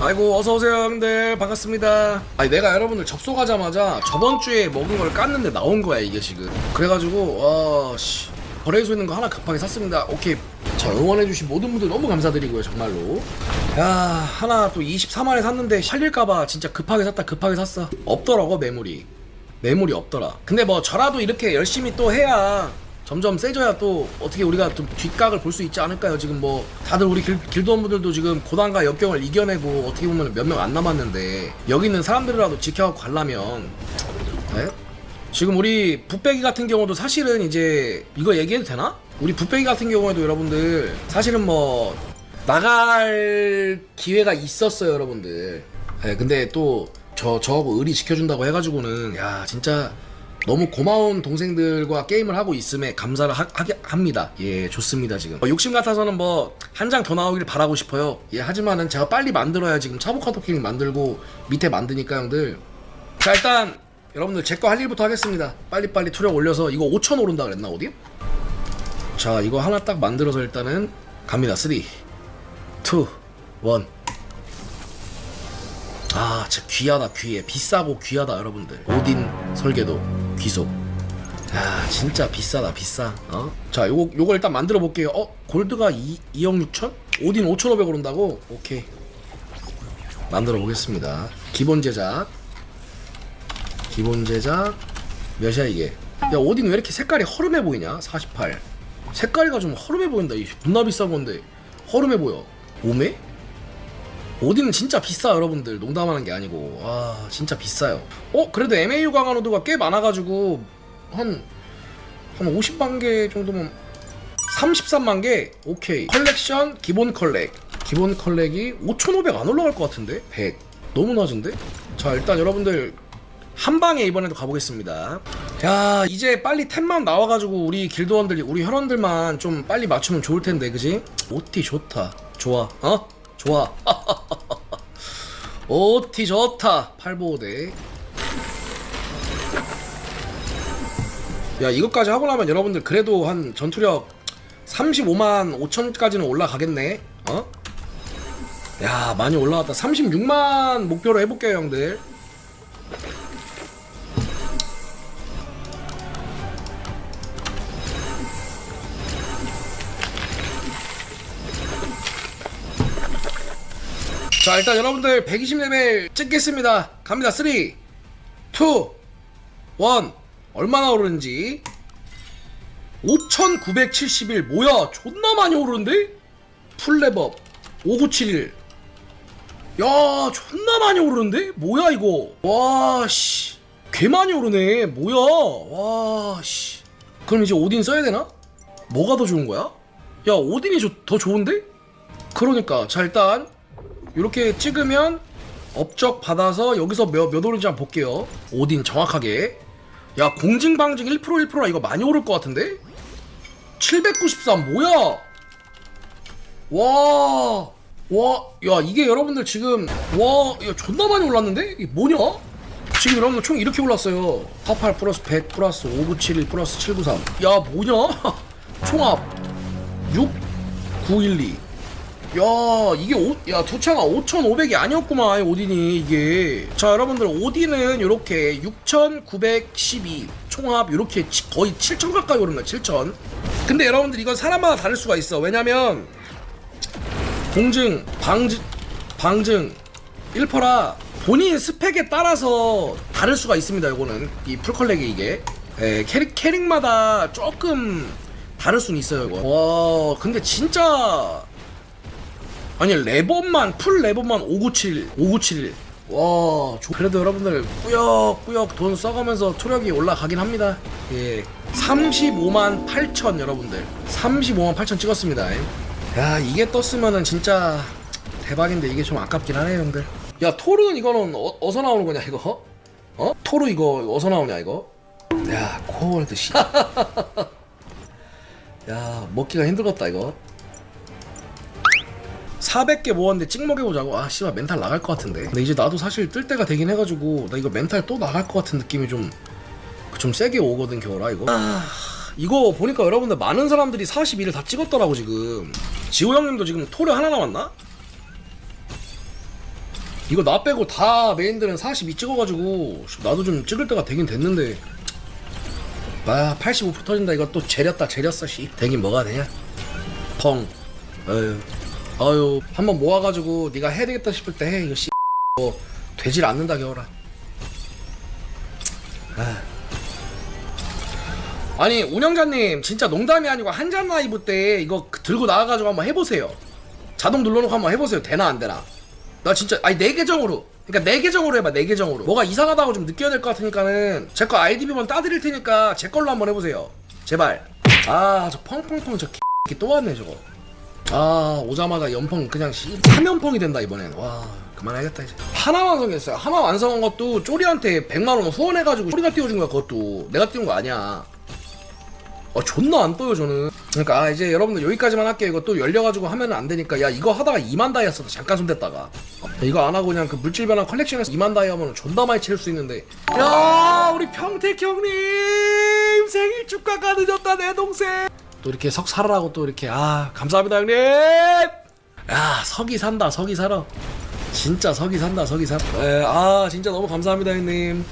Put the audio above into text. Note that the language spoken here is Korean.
아이고 어서 오세요 형들 반갑습니다. 아니 내가 여러분들 접속하자마자 저번 주에 먹은 걸 깠는데 나온 거야 이게 지금. 그래가지고 와씨 거래소 있는 거 하나 급하게 샀습니다. 오케이. 자 응원해주신 모든 분들 너무 감사드리고요 정말로. 야 하나 또 24만에 샀는데 팔릴까봐 진짜 급하게 샀다 급하게 샀어. 없더라고 매물이. 매물이 없더라. 근데 뭐 저라도 이렇게 열심히 또 해야 점점 세져야 또 어떻게 우리가 좀 뒷각을 볼 수 있지 않을까요? 지금 뭐 다들 우리 길, 길드원분들도 지금 고난과 역경을 이겨내고 어떻게 보면 몇 명 안 남았는데 여기 있는 사람들이라도 지켜갖고 가려면 네? 지금 우리 붓배기 같은 경우도 사실은 이제 이거 얘기해도 되나? 우리 붓배기 같은 경우에도 여러분들 사실은 뭐 나갈 기회가 있었어요 여러분들 네, 근데 또 저 저하고 의리 지켜준다고 해가지고는 야 진짜 너무 고마운 동생들과 게임을 하고 있음에 감사를 하, 하게 합니다. 예, 좋습니다, 지금. 어, 욕심 같아서는 뭐, 한 장 더 나오길 바라고 싶어요. 예, 하지만은 제가 빨리 만들어야 지금 차복카 토킹 만들고 밑에 만드니까 형들. 자, 일단, 여러분들 제 거 할 일부터 하겠습니다. 빨리빨리 투력 올려서 이거 5천 오른다 그랬나, 어디? 자, 이거 하나 딱 만들어서 일단은 갑니다. 3, 2, 1. 아, 진짜 귀하다, 귀해. 비싸고 귀하다, 여러분들. 오딘 설계도 귀속. 야, 진짜 비싸다, 비싸. 어? 자, 요거, 요거 일단 만들어 볼게요. 어? 골드가 2, 2억 6천? 오딘 5,500 오른다고? 오케이. 만들어 보겠습니다. 기본 제작. 기본 제작. 몇이야, 이게? 야, 오딘 왜 이렇게 색깔이 허름해 보이냐? 48. 색깔이가 좀 허름해 보인다. 이 존나 비싼 건데. 허름해 보여. 오메? 오딘은 진짜 비싸 여러분들. 농담하는 게 아니고. 와 진짜 비싸요. 어 그래도 MAU 강화노드가 꽤 많아가지고 한한 50만 개 정도면 33만 개? 오케이. 컬렉션 기본 컬렉. 기본 컬렉이 5,500 안 올라갈 것 같은데? 100 너무 낮은데? 자 일단 여러분들 한 방에 이번에도 가보겠습니다. 야 이제 빨리 템만 나와가지고 우리 길드원들이 우리 혈원들만 좀 빨리 맞추면 좋을 텐데 그지? 오티 좋다. 좋아. 어 좋아. 오티 좋다 8보호대. 야 이것까지 하고 나면 여러분들 그래도 한 전투력 35만 5천까지는 올라가겠네. 어? 야 많이 올라왔다. 36만 목표로 해볼게요 형들 자 일단 여러분들 120레벨 찍겠습니다. 갑니다. 3 2 1 얼마나 오르는지. 5971 뭐야? 존나 많이 오르는데? 풀레버 5971 야 존나 많이 오르는데? 뭐야 이거? 와씨. 개 많이 오르네. 뭐야? 와씨. 그럼 이제 오딘 써야 되나? 뭐가 더 좋은 거야? 야 오딘이 조- 더 좋은데? 그러니까 자 일단 이렇게 찍으면 업적 받아서 여기서 몇, 몇 오른지 한번 볼게요. 오딘 정확하게. 야 공징방징 1% 1%라. 이거 많이 오를 것 같은데? 793 뭐야? 와, 와, 야 이게 여러분들 지금 와, 야 존나 많이 올랐는데? 이게 뭐냐? 지금 여러분들 총 이렇게 올랐어요. 88 플러스 100 플러스 5971 플러스 793 야 뭐냐? 총합 6912 야 이게 오, 야 두창아 5,500이 아니었구만 오딘이 이게. 자 여러분들 오딘은 이렇게 6,912 총합 이렇게 거의 7,000 가까이 오른 거야 7,000 근데 여러분들 이건 사람마다 다를 수가 있어. 왜냐면 공증 방증 방증 1퍼라 본인 스펙에 따라서 다를 수가 있습니다 이거는. 이 풀컬렉이 이게. 예, 캐릭 캐릭마다 조금 다를 수는 있어요 이거. 와 근데 진짜 아니 레버만 풀 레버만 597 597 와, 조- 그래도 여러분들 꾸역꾸역 돈 써가면서 투력이 올라가긴 합니다. 예, 35만 8천 여러분들, 35만 8천 찍었습니다. 야, 이게 떴으면은 진짜 대박인데 이게 좀 아깝긴 하네요, 형들. 야, 토르는 이거는 어, 어디서 나오는 거냐 이거? 어? 토르 이거 어디서 나오냐 이거? 야, 코월드 씨. 야, 먹기가 힘들었다 이거. 400개 모았는데 찍먹여보자고 아 씨발 멘탈 나갈 것 같은데. 근데 이제 나도 사실 뜰 때가 되긴 해가지고 나 이거 멘탈 또 나갈 것 같은 느낌이 좀좀 세게 오거든 겨울아 이거. 아. 이거 보니까 여러분들 많은 사람들이 42를 다 찍었더라고 지금. 지호 형님도 지금 토르 하나 남았나? 이거 나 빼고 다 메인들은 42 찍어가지고 나도 좀 찍을 때가 되긴 됐는데. 아 85 터진다. 이거 또 재렸다 재렸어 씨. 되긴 뭐가 되냐? 펑. 어휴 어휴 한번 모아가지고 네가 해야 되겠다 싶을 때 해 이거 씨. 뭐, 되질 않는다 겨울아. 아. 아니 운영자님 진짜 농담이 아니고 한잔 라이브 때 이거 들고 나와가지고 한번 해보세요. 자동 눌러놓고 한번 해보세요. 되나 안 되나. 나 진짜 아니 내 계정으로. 그러니까 내 계정으로 해봐 내 계정으로. 뭐가 이상하다고 좀 느껴야 될 것 같으니까는 제 거 아이디비만 따드릴 테니까 제 걸로 한번 해보세요. 제발. 아 저 펑펑펑 저 X끼 또 왔네 저거 아 오자마자 연펑 그냥 씨 사면펑이 된다 이번엔. 와 그만해야겠다 이제. 하나 완성했어요. 하나 완성한 것도 쪼리한테 100만원 후원해가지고 쪼리가 띄워준 거야 그것도. 내가 띄운 거 아니야. 어 존나 안 떠요 저는. 그러니까 아 이제 여러분들 여기까지만 할게요. 또 열려가지고 하면 안 되니까. 야 이거 하다가 2만 다이였어. 잠깐 손댔다가. 어, 이거 안 하고 그냥 그 물질 변환 컬렉션에서 2만 다이 하면 존나 많이 채울 수 있는데. 야 우리 평택 형님! 생일 축하가 늦었다 내 동생 또 이렇게 석 살아라고 또 이렇게 아 감사합니다 형님! 야 석이 산다 석이 살아. 진짜 석이 산다 석이 살아 에, 아 진짜 너무 감사합니다 형님